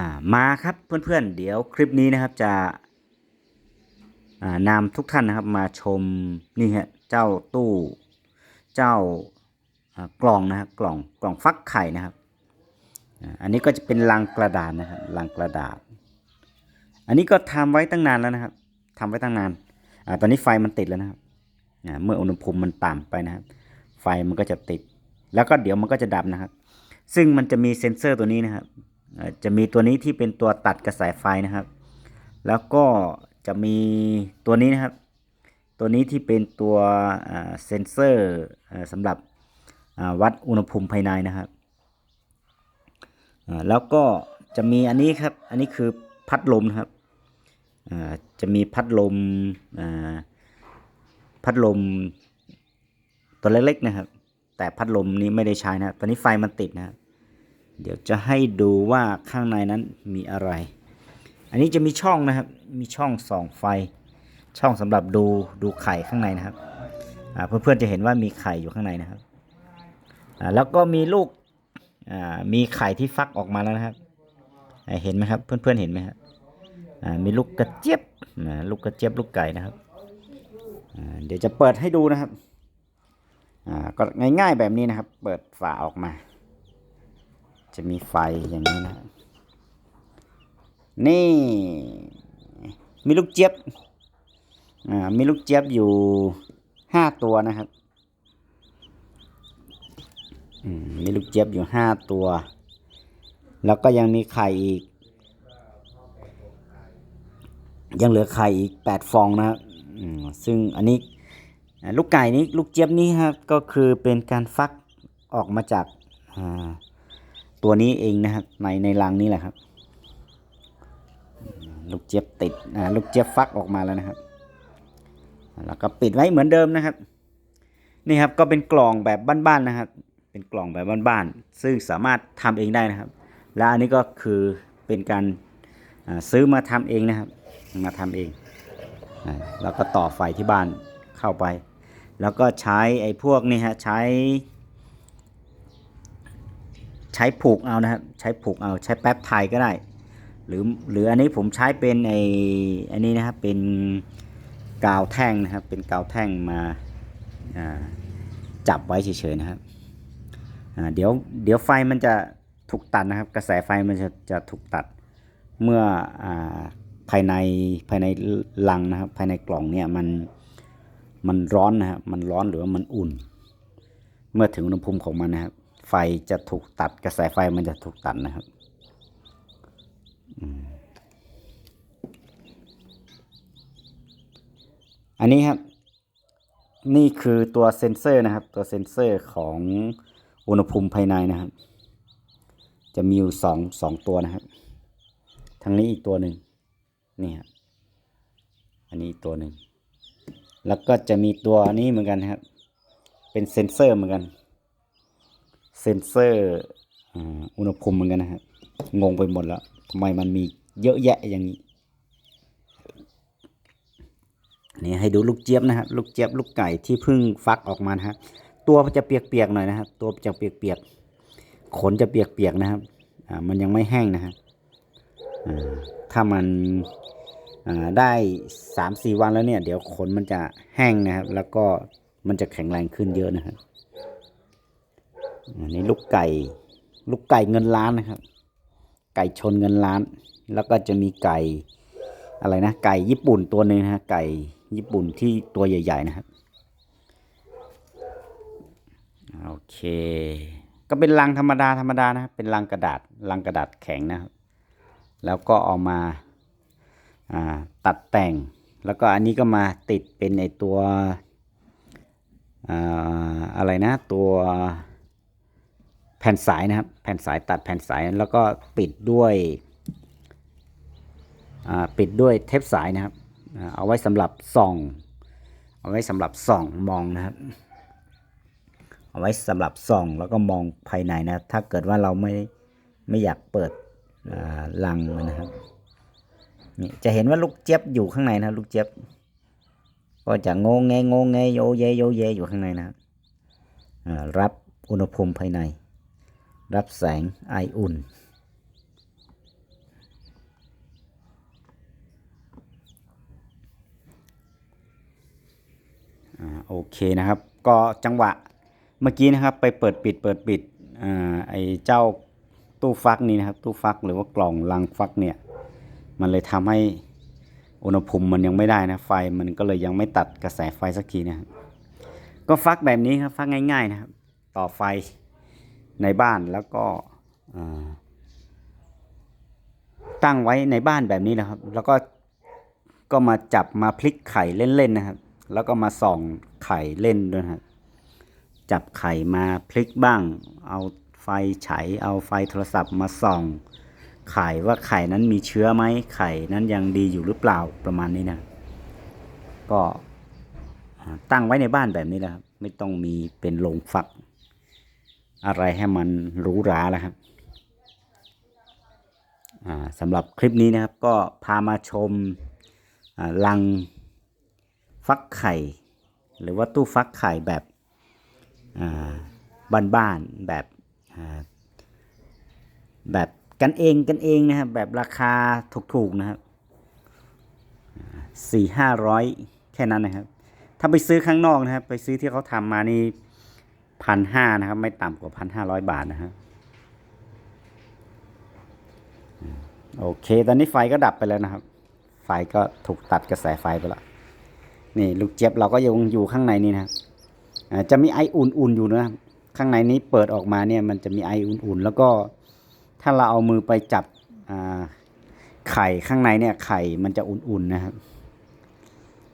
ามาครับเพื่อนๆ เดี๋ยวคลิปนี้นะครับจะนำทุกท่านนะครับมาชมนี่ฮะเจ้าตู้เจ้ากล่องนะครับกล่องกล่องฟักไข่นะครับ อันนี้ก็จะเป็นลังกระดาษนะครับลังกระดาษ อันนี้ก็ทำไว้ตั้งนานแล้วนะครับทำไว้ตั้งนานอตอนนี้ไฟมันติดแล้วนะครับเมื่ออุณหภูมิมันต่ำไปนะครับ ไฟมันก็จะติด แล้วก็เดี๋ยวมันก็จะดับนะครับ ซึ่งมันจะมีเซ็นเซอร์ตัวนี้นะครับ จะมีตัวนี้ที่เป็นตัวตัดกระแสไฟนะครับ แล้วก็จะมีตัวนี้นะครับ ตัวนี้ที่เป็นตัวเซ็นเซอร์สำหรับวัดอุณหภูมิภายในนะครับ แล้วก็จะมีอันนี้ครับ อันนี้คือพัดลมนะครับ จะมีพัดลมพัดลมตัวเล็กๆนะครับ แต่พัดลมนี้ไม่ได้ใช้นะครับตอนนี้ไฟมันติดนะครับ เดี๋ยวจะให้ดูว่าข้างในนั้นมีอะไร อันนี้จะมีช่องนะครับ มีช่องส่องไฟ ช่องสำหรับดูดูไข่ข้างในนะครับเพื่อนๆจะเห็นว่ามีไข่อยู่ข้างในนะครับแล้วก็มีลูกมีไข่ที่ฟักออกมาแล้วนะครับ เห็นไหมครับ เพื่อนๆเห็นไหมครับมีลูกกระเจี๊ยบลูกกระเจี๊ยบลูกไก่นะครับเดี๋ยวจะเปิดให้ดูนะครับก็ง่ายๆแบบนี้นะครับ เปิดฝาออกมา จะมีไฟอย่างนี้นะ นี่ มีลูกเจี๊ยบ อ่า มีลูกเจี๊ยบอยู่ห้าตัวนะครับ มีลูกเจี๊ยบอยู่ห้าตัว แล้วก็ยังมีไข่อีก ยังเหลือไข่อีกแปดฟองนะครับซึ่งอันนี้ลูกไก่นี้ลูกเจี๊ยบนี้ครับก็คือเป็นการฟักออกมาจากอ่า ตัวนี้เองนะครับในในรังนี้แหละครับ ลูกเจี๊ยบติดอ่าลูกเจี๊ยบฟักออกมาแล้วนะครับ แล้วก็ปิดไว้เหมือนเดิมนะครับ นี่ครับก็เป็นกล่องแบบบ้านๆนะครับ เป็นกล่องแบบบ้านๆซึ่งสามารถทำเองได้นะครับ และอันนี้ก็คือเป็นการาซื้อมาทำเองนะครับ มาทำเองอแล้วก็ต่อไฟที่บ้านเข้าไป แล้วก็ใช้ไอ้พวกนี่ฮะใช้ ใช้ผูกเอานะครับ ใช้ผูกเอาใช้แป๊บไทยก็ได้ หรือหรืออันนี้ผมใช้เป็นไออันนี้นะครับเป็นกาวแท่งนะครับ เป็นกาวแท่งมาาจับไว้เฉยๆนะครับเดี๋ยวเดี๋ยวไฟมันจะถูกตัดนะครับ กระแสไฟมันจะจะถูกตัดเมื่ออาภายในภายในลังนะครับ ภายในกล่องเนี่ยมันมันร้อนนะครับมันร้อนหรือว่ามันอุ่น เมื่อถึงอุณหภูมิของมันนะครับ ไฟจะถูกตัด กระแสไฟมันจะถูกตัดนะครับอันนี้ครับ นี่คือตัวเซ็นเซอร์นะครับ ตัวเซ็นเซอร์ของอุณหภูมิภายในนะครับ จะมีอยู่สองสองตัวนะครับทางนี้อีกตัวหนึ่งนี่ครับอันนี้อีกตัวหนึ่งแล้วก็จะมีตัวนี้เหมือนกันครับ เป็นเซ็นเซอร์เหมือนกัน เซนเซอร์อุณหภูมิเหมือนกันนะครับงงไปหมดแล้วทำไมมันมีเยอะแยะอย่างนี้นี่ให้ดูลูกเจี๊ยบนะครับลูกเจี๊ยบลูกไก่ที่เพิ่งฟักออกมานะครับตัวมันจะเปียกๆหน่อยนะครับตัวจะเปียกๆขนจะเปียกๆนะครับอ่ามันยังไม่แห้งนะครับอ่าถ้ามันอ่าได้สามสี่วันแล้วเนี่ย เดี๋ยวขนมันจะแห้งนะครับ แล้วก็มันจะแข็งแรงขึ้นเยอะนะครับ อันนี้ลูกไก่ ลูกไก่เงินล้านนะครับ ไก่ชนเงินล้าน แล้วก็จะมีไก่อะไรนะ ไก่ญี่ปุ่นตัวหนึ่งนะฮะไก่ญี่ปุ่นที่ตัวใหญ่ ๆ นะครับโอเค ก็เป็นลังธรรมดาธรรมดานะครับเป็นลังกระดาษลังกระดาษแข็งนะครับ แล้วก็เอามาตัดแต่ง แล้วก็อันนี้ก็มาติดเป็นไอตัวออะไรนะตัว แผ่นสายนะครับ แผ่นสายตัดแผ่นสายแล้วก็ปิดด้วยปิดด้วยเทปสายนะครับ เอาไว้สำหรับส่อง เอาไว้สำหรับส่องมองนะครับ เอาไว้สำหรับส่องแล้วก็มองภายในนะ ถ้าเกิดว่าเราไม่ไม่อยากเปิดลังมันนะครับนี่จะเห็นว่าลูกเจี๊ยบอยู่ข้างในนะลูกเจี๊ยบก็จะงงแงงงแงโยเยโยเยอยู่ข้างในนะครับรับอุณหภูมิภายใน รับแสงไออุ่น โอเคนะครับ ก็จังหวะเมื่อกี้นะครับไปเปิดปิดเปิดปิดอไอเจ้าตู้ฟักนี้นะครับ ตู้ฟักหรือว่ากล่องลังฟักเนี่ย มันเลยทำให้อุณหภูมิมันยังไม่ได้นะ ไฟมันก็เลยยังไม่ตัดกระแสไฟสักทีนะครัก็ฟักแบบนี้ครับ ฟักง่าย ๆ นะครับ ต่อไฟ ในบ้านแล้วก็ตั้งไว้ในบ้านแบบนี้นะครับ แล้วก็ก็มาจับมาพลิกไข่เล่นๆนะครับ แล้วก็มาส่องไข่เล่นด้วยครับจับไข่มาพลิกบ้าง เอาไฟฉายเอาไฟโทรศัพท์มาส่องไข่ว่าไข่นั้นมีเชื้อไหมไข่นั้นยังดีอยู่หรือเปล่าประมาณนี้นะ ก็ตั้งไว้ในบ้านแบบนี้แหละครับ ไม่ต้องมีเป็นโรงฟัก อะไรให้มันหรูหราแล้วครับสำหรับคลิปนี้นะครับก็พามาชมลังฟักไข่ หรือว่าตู้ฟักไข่แบบบ้านๆแบบแบบกันเองกันเองนะครับแบบราคาถูกๆนะครับสี่ห้าร้อยแค่นั้นนะครับ ถ้าไปซื้อข้างนอกนะครับ ไปซื้อที่เขาทำมานี่ พันห้านะครับ ไม่ต่ำกว่าพันห้าร้อยบาทนะครับโอเค ตอนนี้ไฟก็ดับไปแล้วนะครับ ไฟก็ถูกตัดกระแสไฟไปแล้วนี่ลูกเจี๊ยบเราก็ยังอยู่ข้างในนี่นะจะมีไออุ่นๆอยู่นะข้างในนี้เปิดออกมาเนี่ยมันจะมีไออุ่นๆ แล้วก็ถ้าเราเอามือไปจับไข่ข้างในเนี่ยไข่มันจะอุ่นๆนะครับ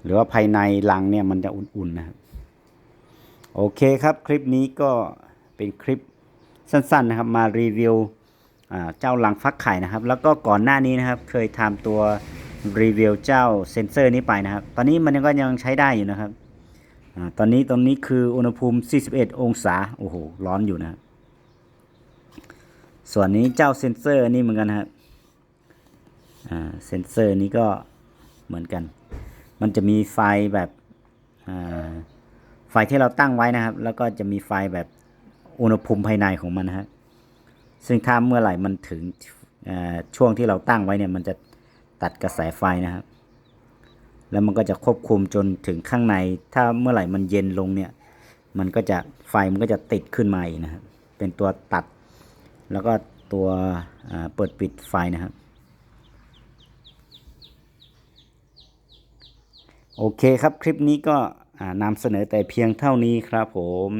หรือว่าภายในรังเนี่ยมันจะอุ่นๆนะครับ โอเคครับคลิปนี้ก็เป็นคลิปสั้นๆนะครับมารีวิวเจ้าหลังฟักไข่นะครับ แล้วก็ก่อนหน้านี้นะครับเคยทำตัวรีวิวเจ้าเซนเซอร์นี้ไปนะครับ ตอนนี้มันก็ยังใช้ได้อยู่นะครับอตอนนี้ตรงนี้คืออุณหภูมิ 41 องศาโอ้โหร้อนอยู่นะ ส่วนนี้เจ้าเซนเซอร์นี่เหมือนกันครับเซนเซอร์นี้ก็เหมือนกัน มันจะมีไฟแบบอ่า ไฟที่เราตั้งไว้นะครับ แล้วก็จะมีไฟแบบอุณหภูมิภายในของมันนะครับซึ่งถ้าเมื่อไหร่มันถึงช่วงที่เราตั้งไว้เนี่ย มันจะตัดกระแสไฟนะครับ แล้วมันก็จะควบคุมจนถึงข้างใน ถ้าเมื่อไหร่มันเย็นลงเนี่ย มันก็จะไฟมันก็จะติดขึ้นมาอีกนะครับ เป็นตัวตัด แล้วก็ตัวเปิดปิดไฟนะครับ โอเคครับคลิปนี้ก็ นำเสนอแต่เพียงเท่านี้ครับผม